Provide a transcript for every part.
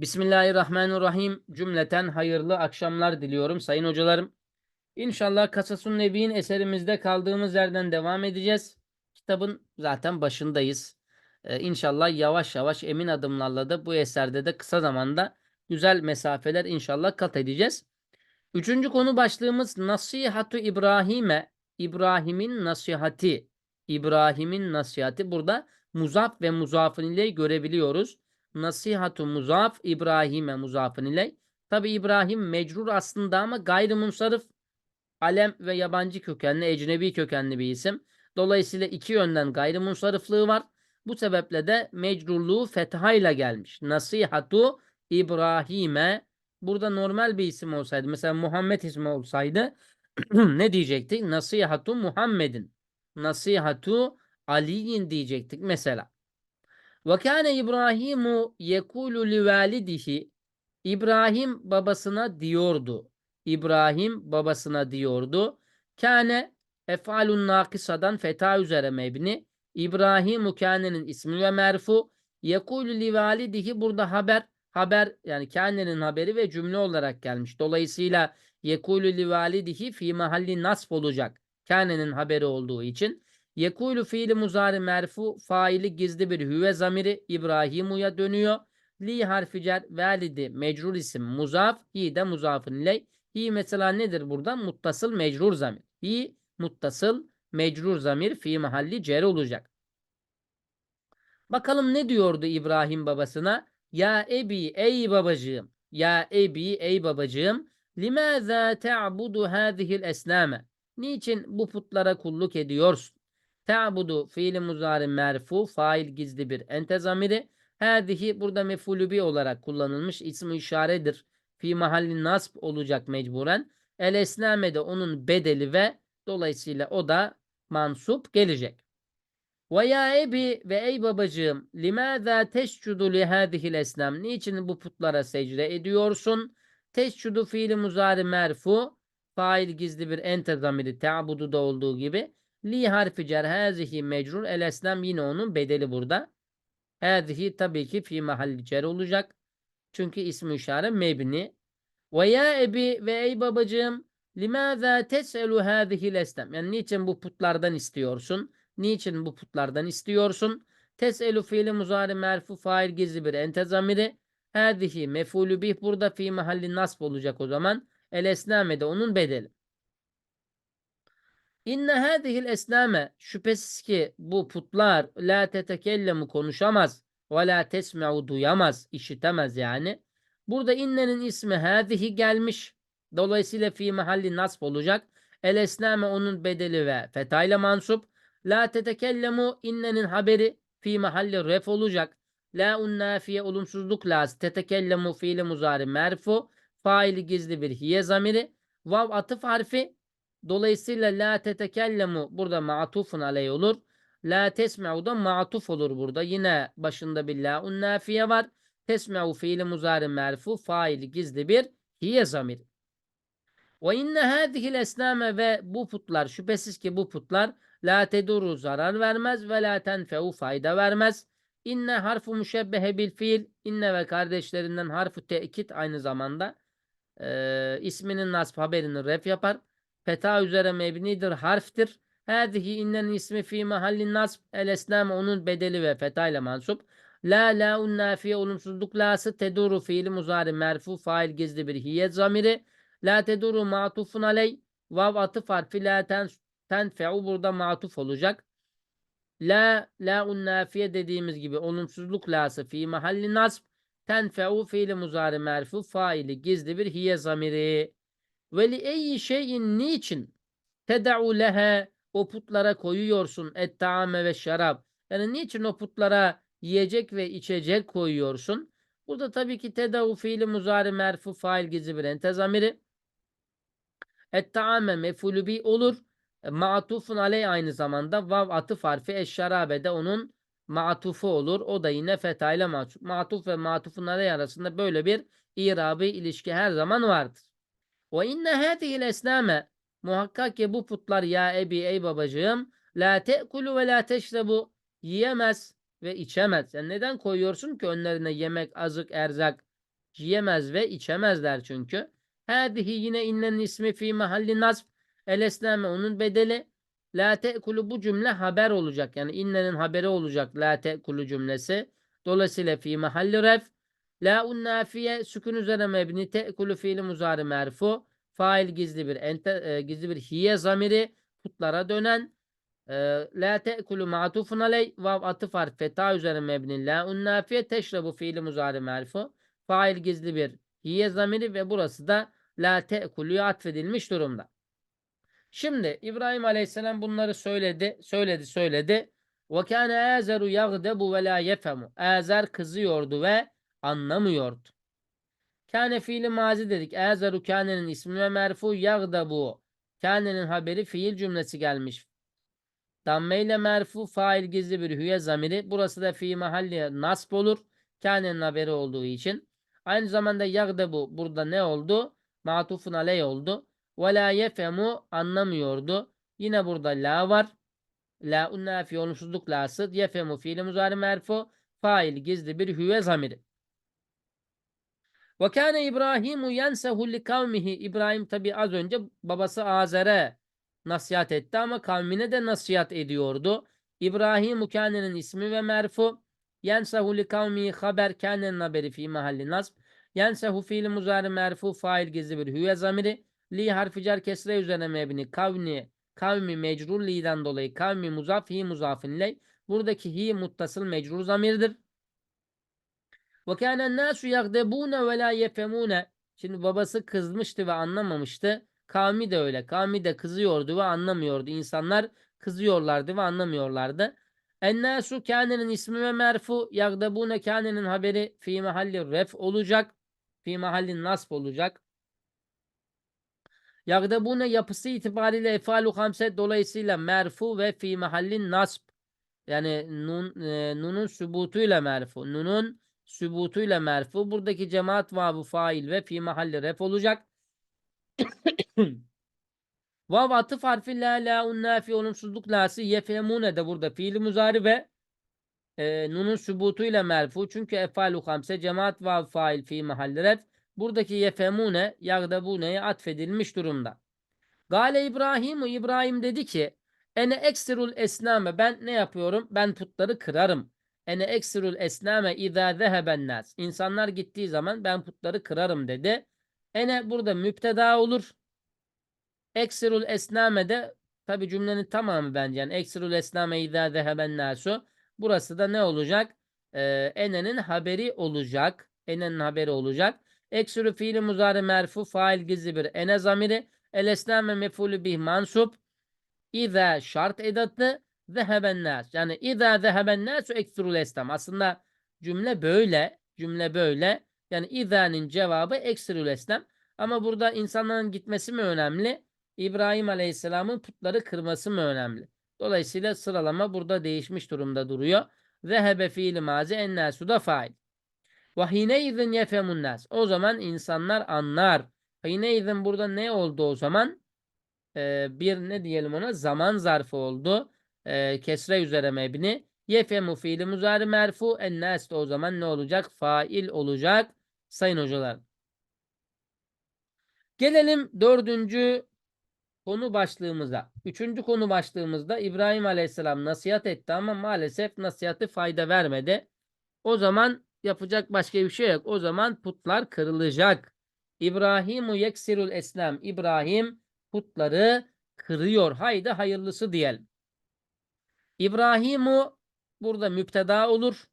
Bismillahirrahmanirrahim. Cümleten hayırlı akşamlar diliyorum sayın hocalarım. İnşallah Kasasun Nebi'nin eserimizde kaldığımız yerden devam edeceğiz. Kitabın zaten başındayız. Ee, inşallah yavaş yavaş emin adımlarla da bu eserde de kısa zamanda güzel mesafeler inşallah kat edeceğiz. Üçüncü konu başlığımız Nasihatu İbrahim'e. İbrahim'in nasihati. İbrahim'in nasihati. Burada muzaf ve muzafın ile görebiliyoruz. Nasihatu muzaf İbrahim'e muzafın ile. Tabi İbrahim mecrur aslında ama gayrimunsarif alem ve yabancı kökenli, ecnebi kökenli bir isim. Dolayısıyla iki yönden gayrimunsariflığı var. Bu sebeple de mecrurluğu fethayla gelmiş. Nasihatu İbrahim'e burada normal bir isim olsaydı mesela Muhammed ismi olsaydı ne diyecektik? Nasihatu Muhammedin. Nasihatu Ali'in diyecektik mesela. Ve kâne İbrahimu yekulu li validihi İbrahim babasına diyordu. İbrahim babasına diyordu. Kâne efalun nakisadan feta üzere mebni. İbrahim kânenin ismi ve merfu. Yekulu li validihi burada haber haber yani kânenin haberi ve cümle olarak gelmiş. Dolayısıyla yekulu li validihi fi mahalli nasf olacak. Kânenin haberi olduğu için. Yekulu fiili muzari merfu faili gizli bir hüve zamiri İbrahimu'ya dönüyor. Li harfi cer validi mecrur isim muzaf hi de muzafın iley. Hi mesela nedir burada? Muttasıl mecrur zamir. Hi muttasıl mecrur zamir fi mahalli cer olacak. Bakalım ne diyordu İbrahim babasına? Ya ebi ey babacığım. Ya ebi ey babacığım. Limaza ta'budu hadihil esname? Niçin bu putlara kulluk ediyorsun? Ta'budu fiili muzari merfu fail gizli bir ente zamiri. Hadihi burada mefulü bi olarak kullanılmış ismi işaredir. Fi mahalli nasb olacak mecburen. El esname de onun bedeli ve dolayısıyla o da mansup gelecek. Ve ya ebi ve ey babacığım limâzâ teşcudu li hâzihil esnam. Niçin bu putlara secde ediyorsun? Teşcudu fiili muzari merfu. Fail gizli bir ente zamiri ta'budu da olduğu gibi. Li harfi cer hazihi mecrur. El esnam yine onun bedeli burada. Hazihi tabii ki fi mahalli cer olacak. Çünkü ismi işare mebni. Ve ya ebi ve ey babacığım limâzâ tes'elu hâzihil esnam. Yani niçin bu putlardan istiyorsun? Niçin bu putlardan istiyorsun? Tes'elu fiili muzari merfu fail gizli bir ente zamiri. Hâzihi mefulü bih burada fi mahalli nasb olacak o zaman. El esname onun bedeli. İnne hâzihil esname şüphesiz ki bu putlar la tetekellemu konuşamaz ve la tesme'u duyamaz, işitemez yani. Burada innenin ismi hâzihi gelmiş. Dolayısıyla fi mahalli nasb olacak. El esname onun bedeli ve fetayla mansup. La tetekellemu innenin haberi fi mahalli ref olacak. La unnafiye olumsuzluk laz. Tetekellemu fiili muzari merfu. Faili gizli bir hiye zamiri. Vav atıf harfi. Dolayısıyla la tetekellemu burada ma'tufun aleyh olur. La tesme'u da ma'tuf olur burada. Yine başında bir la unnafiye var. Tesme'u fiili muzari merfu. Faili gizli bir hiye zamiri. Ve inne hâzihil esname ve bu putlar şüphesiz ki bu putlar la teduru zarar vermez ve la tenfeu fayda vermez. İnne harfu müşebbehe bil fiil. İnne ve kardeşlerinden harfu tekit aynı zamanda e, isminin nasb haberini ref yapar. Feta üzere mebnidir, harftir. Hâzihi innenin ismi fi mahallin nasb. El esname onun bedeli ve feta ile mansup. La la un nafiye olumsuzluk lası teduru fiili muzari merfu fail gizli bir hiyet zamiri. La teduru matufun aley. Vav atıf harfi la ten, tenfe'u burada matuf olacak. La la un nafiye dediğimiz gibi olumsuzluk lası fi mahalli nasb. Tenfe'u fiili muzari merfu faili gizli bir hiye zamiri. Ve li eyyi şeyin niçin teda'u lehe o putlara koyuyorsun et ve şarab. Yani niçin o putlara yiyecek ve içecek koyuyorsun? Burada tabii ki teda'u fiili muzari merfu fail gizli bir ente zamiri. Et taame olur. E, Ma'tufun aley aynı zamanda vav atıf harfi eşşarabe de onun ma'tufu olur. O da yine feta ile ma'tuf. Ma'tuf ve ma'tufun aley arasında böyle bir irabı ilişki her zaman vardır. Ve inne hâzihil esnâme muhakkak ki bu putlar ya ebi ey babacığım la te'kulu ve la teşrebu yiyemez ve içemez. Yani neden koyuyorsun ki önlerine yemek, azık, erzak Yiyemez ve içemezler çünkü. Hâdihi yine innenin ismi fi mahalli nasb. El esname onun bedeli. La te'kulu bu cümle haber olacak. Yani innenin haberi olacak. La te'kulu cümlesi. Dolayısıyla fi mahalli ref. La un nafiye sükun üzerine mebni te'kulu fiili muzari merfu. Fail gizli bir ente, e, gizli bir hiye zamiri putlara dönen. E, la te'kulu ma'tufun aley vav atıf harf feta üzerine mebni. La un nafiye teşrebu fiili muzari merfu. Fail gizli bir hiye zamiri ve burası da la te'kuluya atfedilmiş durumda. Şimdi İbrahim Aleyhisselam bunları söyledi, söyledi, söyledi. Ve kâne âzeru yagdebu ve lâ yefemu. Âzer kızıyordu ve anlamıyordu. Kâne fiili mazi dedik. Âzeru kânenin ismi ve merfu yagdebu. Kânenin haberi fiil cümlesi gelmiş. Damme ile merfu fail gizli bir hüye zamiri. Burası da fi mahalli nasb olur. Kânenin haberi olduğu için. Aynı zamanda yagdebu burada ne oldu? Matufun aleyh oldu. Ve la yefemu anlamıyordu. Yine burada la var. La unnafi olumsuzluk lası. Yefemu fiili muzari merfu. Fail gizli bir hüve zamiri. Ve kâne İbrahimu yensehu li kavmihi. İbrahim tabi az önce babası Azer'e nasihat etti ama kavmine de nasihat ediyordu. İbrahim kânenin ismi ve merfu. Yensehu li kavmihi haber kânenin haberi fi mahalli nasb. Yensehu fiili muzari merfu fail gizli bir hüve zamiri. Li harfi cer kesre üzerine mebni kavni kavmi mecrur li'den dolayı kavmi muzaf hi muzafin ley. Buradaki hi muttasıl mecrur zamirdir. Ve kânen nâsu yagdebûne ve lâ yefemûne. Şimdi babası kızmıştı ve anlamamıştı. Kavmi de öyle. Kavmi de kızıyordu ve anlamıyordu. İnsanlar kızıyorlardı ve anlamıyorlardı. Ennâsu kânenin ismi ve merfu. Yagdebûne kânenin haberi fi mahalli ref olacak. Fi mahalli nasb olacak. Yagdebune yapısı itibariyle efalu hamse dolayısıyla merfu ve fi mahallin nasb. Yani nun, e, nunun sübutuyla merfu. Nunun sübutuyla merfu. Buradaki cemaat vavu fail ve fi mahalli ref olacak. Vav atıf harfi la la unnafi olumsuzluk lası yefemune de burada fiili muzari ve e, nunun sübutuyla merfu. Çünkü efalu hamse cemaat vav fail fi mahalli ref. Buradaki yefemune yagdabune'ye atfedilmiş durumda. Gale İbrahim İbrahim dedi ki ene eksirul esname ben ne yapıyorum? Ben putları kırarım. Ene eksirul esname izâ zeheben nas. İnsanlar gittiği zaman ben putları kırarım dedi. Ene burada müpteda olur. Eksirul esname de tabi cümlenin tamamı bence. Yani eksirul esname izâ zeheben nasu. Burası da ne olacak? Ee, enenin haberi olacak. Enenin haberi olacak. Eksürü fiili muzari merfu fail gizli bir ene zamiri. El esname mefulü bih mansup. İza şart edatı zeheben nas. Yani İza zeheben nasu eksürül esnam. Aslında cümle böyle. Cümle böyle. Yani İza'nın cevabı eksürül esnam. Ama burada insanların gitmesi mi önemli? İbrahim Aleyhisselam'ın putları kırması mı önemli? Dolayısıyla sıralama burada değişmiş durumda duruyor. Zehebe fiili mazi ennâsu da fail. Ve hineizin yefemun nas. O zaman insanlar anlar. Hineizin burada ne oldu o zaman? Ee, bir ne diyelim ona? Zaman zarfı oldu. Ee, kesre üzere mebni. Yefemu fiili muzari merfu. En nas o zaman ne olacak? Fail olacak. Sayın hocalar. Gelelim dördüncü konu başlığımıza. Üçüncü konu başlığımızda İbrahim Aleyhisselam nasihat etti ama maalesef nasihatı fayda vermedi. O zaman yapacak başka bir şey yok. O zaman putlar kırılacak. İbrahimu yeksirul esnam. İbrahim putları kırıyor. Haydi hayırlısı diyelim. İbrahimu burada müpteda olur.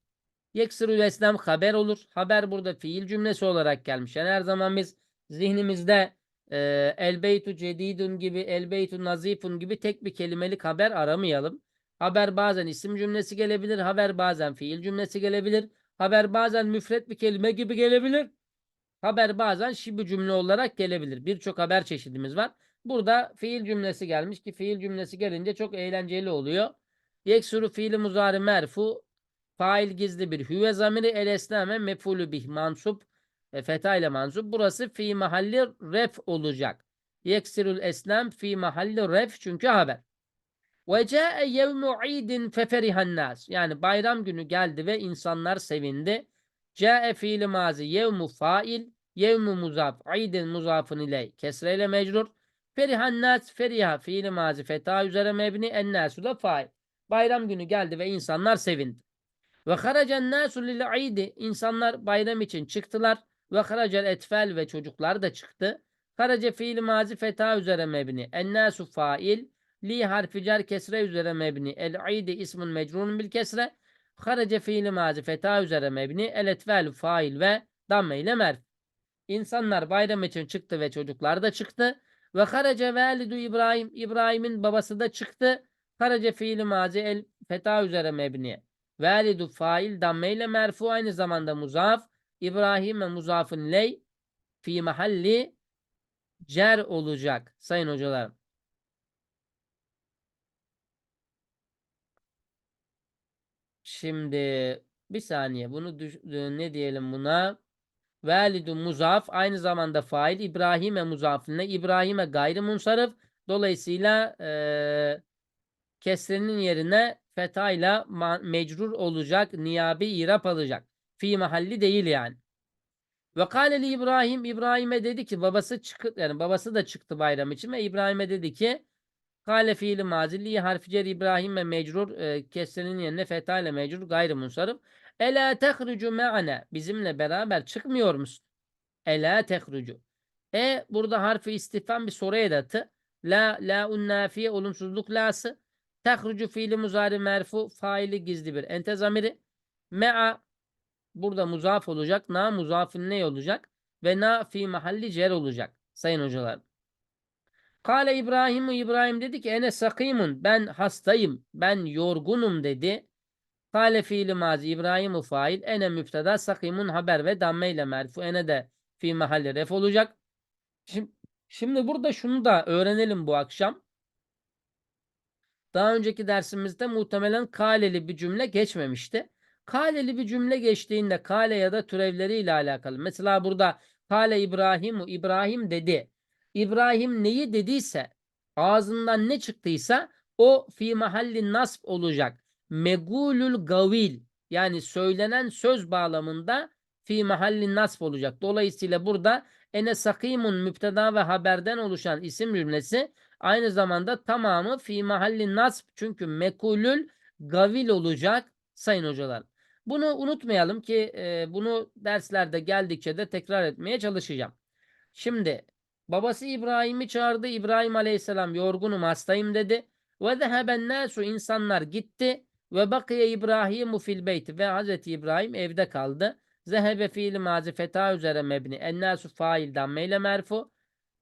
Yeksirul esnam haber olur. Haber burada fiil cümlesi olarak gelmiş. Yani her zaman biz zihnimizde e, elbeytu cedidun gibi, elbeytu nazifun gibi tek bir kelimelik haber aramayalım. Haber bazen isim cümlesi gelebilir. Haber bazen fiil cümlesi gelebilir. Haber bazen müfret bir kelime gibi gelebilir. Haber bazen şibi cümle olarak gelebilir. Birçok haber çeşidimiz var. Burada fiil cümlesi gelmiş ki fiil cümlesi gelince çok eğlenceli oluyor. Yeksuru fiili muzari merfu fail gizli bir hüve zamiri el mefulü bih mansup e, feta ile mansup. Burası fi mahalli ref olacak. Yeksirul esnam fi mahalli ref çünkü haber. Ve ca'e yevmu idin feferihan nas. Yani bayram günü geldi ve insanlar sevindi. Câe fiili mazi yevmu fail yevmu muzaf aydin muzafın iley kesreyle mecrur. Ferihan nas feriha fiili mazi feta üzere mebni en nasu da fail. Bayram günü geldi ve insanlar sevindi. Ve haracen nasu lil aidi insanlar bayram için çıktılar. Ve haracel etfel ve çocuklar da çıktı. Harace fiili mazi feta üzere mebni. En nasu fail. Li harfi cer kesre üzere mebni. El aidi ismun mecrunun bil kesre. Harace fiili mazi feta üzere mebni. El etfel fail ve damme ile merf. İnsanlar bayram için çıktı ve çocuklar da çıktı. Ve harace validu İbrahim. İbrahim'in babası da çıktı. Harace fiili mazi el feta üzere mebni. Validu fail damme ile merfu aynı zamanda muzaf. İbrahim ve muzafın ley fi mahalli cer olacak sayın hocalarım. Şimdi bir saniye bunu e, ne diyelim buna? Validu muzaf aynı zamanda fail İbrahim'e muzafine İbrahim'e gayrimunsarif dolayısıyla eee kesrenin yerine fetayla mecrur olacak niyabi irap alacak. Fi mahalli değil yani. Ve kâleli İbrahim İbrahim'e dedi ki babası çıktı yani babası da çıktı bayram için ve İbrahim'e dedi ki Kale fiili mazilli harfi cer İbrahim ve mecrur e, kesrenin yerine feta ile mecrur gayrı munsarif. Ela tehrucu me'ane bizimle beraber çıkmıyor musun? Ela tehrucu. E burada harfi istifham bir soru edatı. La la unnafiye olumsuzluk lası. Tehrucu fiili muzari merfu faili gizli bir ente zamiri. Me'a burada muzaf olacak. Na muzafın ne olacak? Ve na fi mahalli cer olacak. Sayın hocalar. Kale İbrahim İbrahim dedi ki ene sakimun ben hastayım ben yorgunum dedi. Kale fiili mazi İbrahim fail ene müpteda sakimun haber ve damme ile merfu ene de fi mahalli ref olacak. Şimdi, şimdi burada şunu da öğrenelim bu akşam. Daha önceki dersimizde muhtemelen kaleli bir cümle geçmemişti. Kaleli bir cümle geçtiğinde kale ya da türevleriyle alakalı. Mesela burada kale İbrahimu İbrahim dedi. İbrahim neyi dediyse ağzından ne çıktıysa o fi mahalli nasb olacak. Megulül gavil yani söylenen söz bağlamında fi mahalli nasb olacak. Dolayısıyla burada ene sakimun müpteda ve haberden oluşan isim cümlesi aynı zamanda tamamı fi mahalli nasb çünkü mekulül gavil olacak sayın hocalar. Bunu unutmayalım ki e, bunu derslerde geldikçe de tekrar etmeye çalışacağım. Şimdi babası İbrahim'i çağırdı. İbrahim Aleyhisselam yorgunum hastayım dedi. Ve zeheben nasu insanlar gitti. Ve bakiye İbrahimu fil beyti ve Hazreti İbrahim evde kaldı. Zehebe fiili mazi feta üzere mebni. Ennâsu fail dammeyle merfu.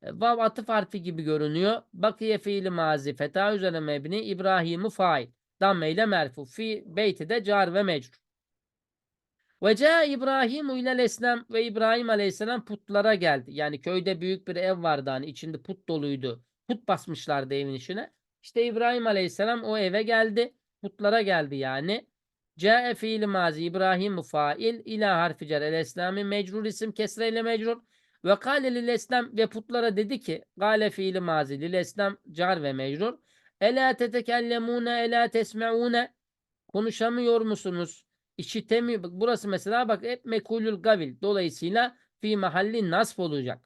E, Vav atıf harfi gibi görünüyor. Bakiye fiili mazi feta üzere mebni. İbrahimu fail. Dammeyle merfu. Fi beyti de car ve mecrur. Ve ca İbrahimu ilel esnem ve İbrahim aleyhisselam putlara geldi. Yani köyde büyük bir ev vardı hani içinde put doluydu. Put basmışlardı evin içine. İşte İbrahim aleyhisselam o eve geldi. Putlara geldi yani. Ca'e fiili mazi İbrahim fail ila harfi cer el eslami mecrur isim kesreyle mecrur. Ve kâle lil ve putlara dedi ki gale fiili mazi lil car ve mecrur. Ela tetekellemune ela tesmeune konuşamıyor musunuz? İşitemiyor. Bak Burası mesela bak hep mekulül gavil. Dolayısıyla fi mahalli nasb olacak.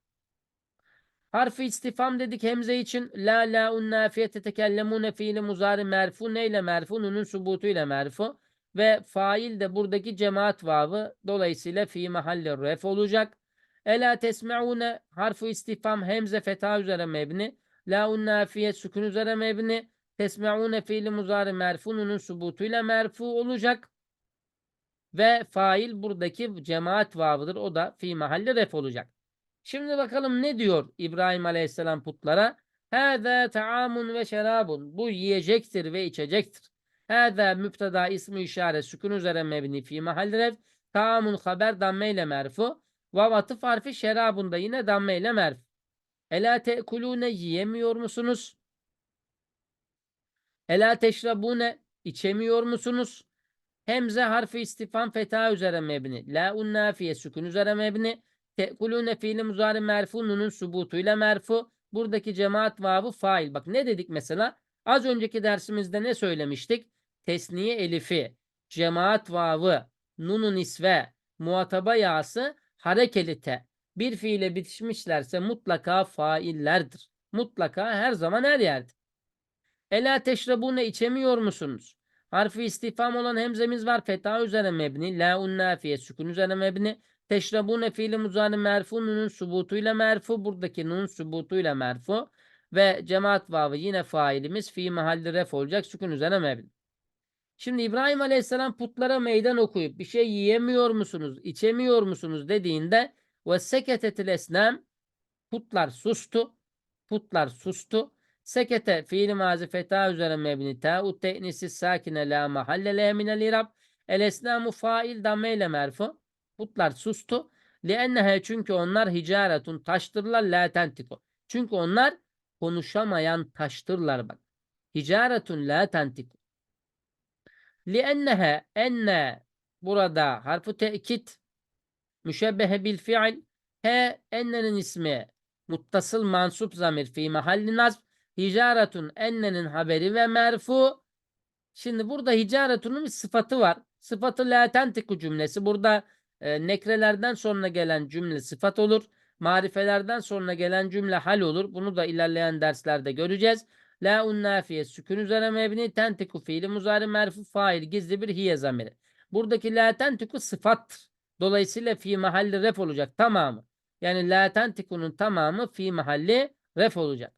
Harfi istifam dedik hemze için la la un nafiye tetekellemune fiili muzari merfu neyle merfu nunun subutu ile merfu ve fail de buradaki cemaat vavı dolayısıyla fi mahalli ref olacak. Ela tesmeune harfu istifam hemze feta üzere mebni la un nafiye sükun üzere mebni tesmeune fiili muzari merfu nunun subutu ile merfu olacak. Ve fail buradaki cemaat vavıdır. O da fi mahalli ref olacak. Şimdi bakalım ne diyor İbrahim Aleyhisselam putlara? Hâzâ ta'amun ve şerabun. Bu yiyecektir ve içecektir. Hâzâ müpteda ismi işaret sükun üzere mebni fi mahalli ref. Ta'amun haber dammeyle merfu. Vav atıf harfi şerabun da yine dammeyle merfu. Ela te'kulûne yiyemiyor musunuz? Ela teşrabune içemiyor musunuz? Hemze harfi istifam feta üzere mebni. La un nafiye sükun üzere mebni. Tekulune fiili muzari merfu nunun subutuyla merfu. Buradaki cemaat vavı fail. Bak ne dedik mesela? Az önceki dersimizde ne söylemiştik? Tesniye elifi, cemaat vavı, nunun isve muhataba yağısı harekeli te. Bir fiile bitişmişlerse mutlaka faillerdir. Mutlaka her zaman her yerde. Ela teşrabune içemiyor musunuz? Harfi istifam olan hemzemiz var. Feta üzerine mebni. La un nafiye sükun üzerine mebni. Teşrabune fiili muzari merfu nunun subutuyla merfu. Buradaki nun subutuyla merfu. Ve cemaat vavı yine failimiz fi mahalli ref olacak. Sükun üzerine mebni. Şimdi İbrahim Aleyhisselam putlara meydan okuyup bir şey yiyemiyor musunuz, içemiyor musunuz dediğinde ve seketetil esnem putlar sustu. Putlar sustu. Sekete fiili mazi feta üzere mebni ta'u te'nisi sakine la mahalle le minel irab. El esnamu fail dameyle merfu. Putlar sustu. Liennehe çünkü onlar hicaretun taştırlar la tentiko. Çünkü onlar konuşamayan taştırlar bak. Hicaretun la tentiko. Liennehe enne burada harfu tekit müşebbehe bil fiil. He ennenin ismi muttasıl mansup zamir fi mahalli nazb hicaretun ennenin haberi ve merfu. Şimdi burada hicaretunun bir sıfatı var. Sıfatı la tentiku cümlesi. Burada e, nekrelerden sonra gelen cümle sıfat olur. Marifelerden sonra gelen cümle hal olur. Bunu da ilerleyen derslerde göreceğiz La un nafiye sükun üzere mebni tentiku fiili muzari merfu fail gizli bir hiye zamiri. Buradaki la tentiku sıfattır. Dolayısıyla fi mahalli ref olacak tamamı. Yani la tentiku'nun tamamı fi mahalli ref olacak.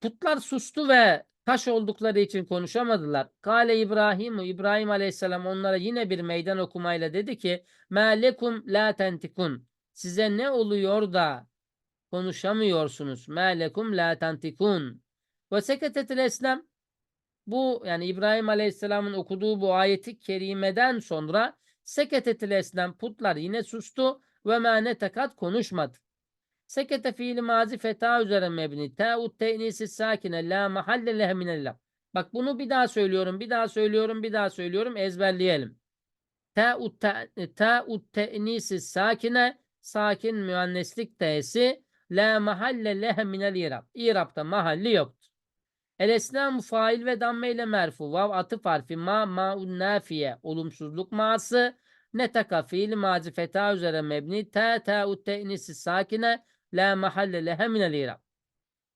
Putlar sustu ve taş oldukları için konuşamadılar. Kale İbrahim, İbrahim Aleyhisselam onlara yine bir meydan okumayla dedi ki: "Ma lekum la tentikun." Size ne oluyor da konuşamıyorsunuz. Melekum la tantikun. Ve seketetil eslem bu yani İbrahim Aleyhisselam'ın okuduğu bu ayeti kerimeden sonra seketetil eslem putlar yine sustu ve ma netekat konuşmadı. Sekete fiili mazi feta üzere mebni. Ta'ut te'nisi sakine la mahalle lehe. Bak bunu bir daha söylüyorum, bir daha söylüyorum, bir daha söylüyorum. Ezberleyelim. Ta'ut te'nisi sakine sakin müenneslik t'si La mahalle lehe minel irab. İrab'da mahalli yoktur. El esnamu fail ve damme ile merfu. Vav atıf harfi ma ma'un nafiye. Olumsuzluk ma'sı. Netaka fiil mazi feta üzere mebni. Ta ta'u te'nisi sakine. La mahalle lehe minel irab.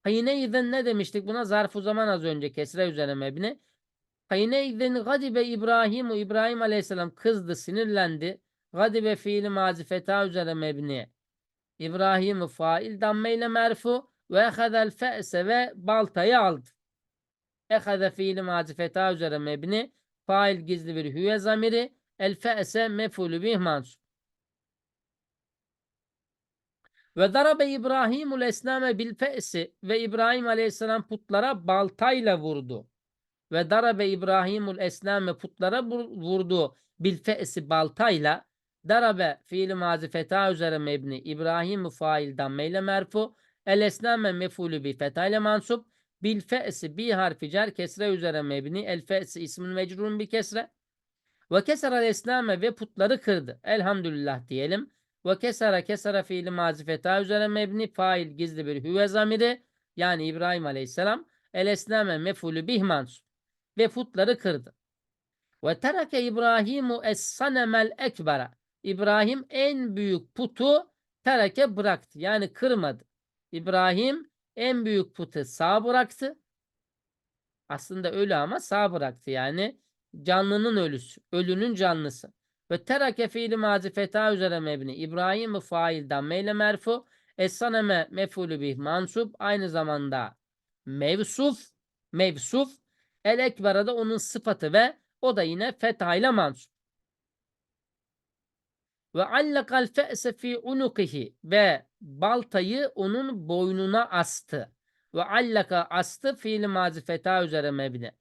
Hayne izen ne demiştik buna? Zarfu zaman az önce kesre üzere mebni. Hayne izen gadibe İbrahimu. İbrahim aleyhisselam kızdı, sinirlendi. Gadibe fiili mazi feta üzere mebni. İbrahim fail dammeyle merfu ve ehadel fe'se ve baltayı aldı. Ehade fiili mazi feta üzere mebni fail gizli bir hüve zamiri el fe'se mefulü bih mansub. Ve darabe İbrahimul esname bil fe'si ve İbrahim aleyhisselam putlara baltayla vurdu. Ve darabe İbrahimul esname putlara vurdu bil fe'si baltayla Darabe fiili mazi feta üzere mebni. İbrahim fail dammeyle merfu. El esname mefulü bi feta ile mansup. Bil fe'si bi harfi cer kesre üzere mebni. El fe'si ismin mecrurun bir kesre. Ve kesera esname ve putları kırdı. Elhamdülillah diyelim. Ve kesara kesara fiili mazi feta üzere mebni. Fail gizli bir hüve zamiri. Yani İbrahim aleyhisselam. El esname mefulü bih mansup. Ve putları kırdı. Ve terake İbrahimu es-sanemel ekbera. İbrahim en büyük putu tereke bıraktı. Yani kırmadı. İbrahim en büyük putu sağ bıraktı. Aslında ölü ama sağ bıraktı. Yani canlının ölüsü. Ölünün canlısı. Ve terake fiili mazi feta üzere mebni. İbrahim fail damme merfu. Es-saneme mefulü bih mansup. Aynı zamanda mevsuf. Mevsuf. El ekbera da onun sıfatı ve o da yine fetha ile mansup. Ve allakal fe'se fi unukihi ve baltayı onun boynuna astı. Ve allaka astı fiil mazi feta üzere mebni.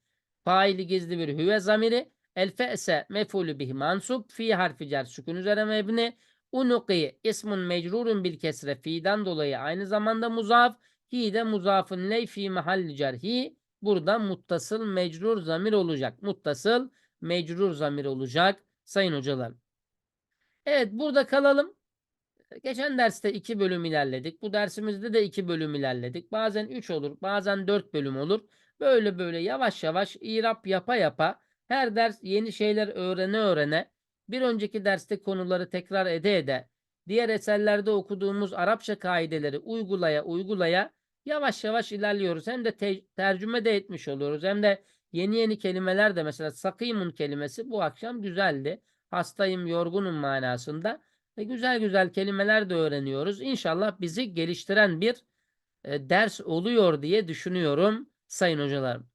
Faili gizli bir hüve zamiri. El fe'se mefulü bihi mansub. Fi harfi cer sükun üzere mebni. Unuki ismun mecrurun bil kesre fi'den dolayı aynı zamanda muzaf. Hi de muzafın ley fi mahalli cerhi. Burada muttasıl mecrur zamir olacak. Muttasıl mecrur zamir olacak. Sayın hocalarım. Evet burada kalalım. Geçen derste iki bölüm ilerledik. Bu dersimizde de iki bölüm ilerledik. Bazen üç olur, bazen dört bölüm olur. Böyle böyle yavaş yavaş irap yapa yapa her ders yeni şeyler öğrene öğrene bir önceki derste konuları tekrar ede ede diğer eserlerde okuduğumuz Arapça kaideleri uygulaya uygulaya yavaş yavaş ilerliyoruz. Hem de te- tercüme de etmiş oluyoruz. Hem de yeni yeni kelimeler de mesela sakimun kelimesi bu akşam güzeldi. Hastayım, yorgunum manasında. Ve güzel güzel kelimeler de öğreniyoruz. İnşallah bizi geliştiren bir e, ders oluyor diye düşünüyorum sayın hocalarım.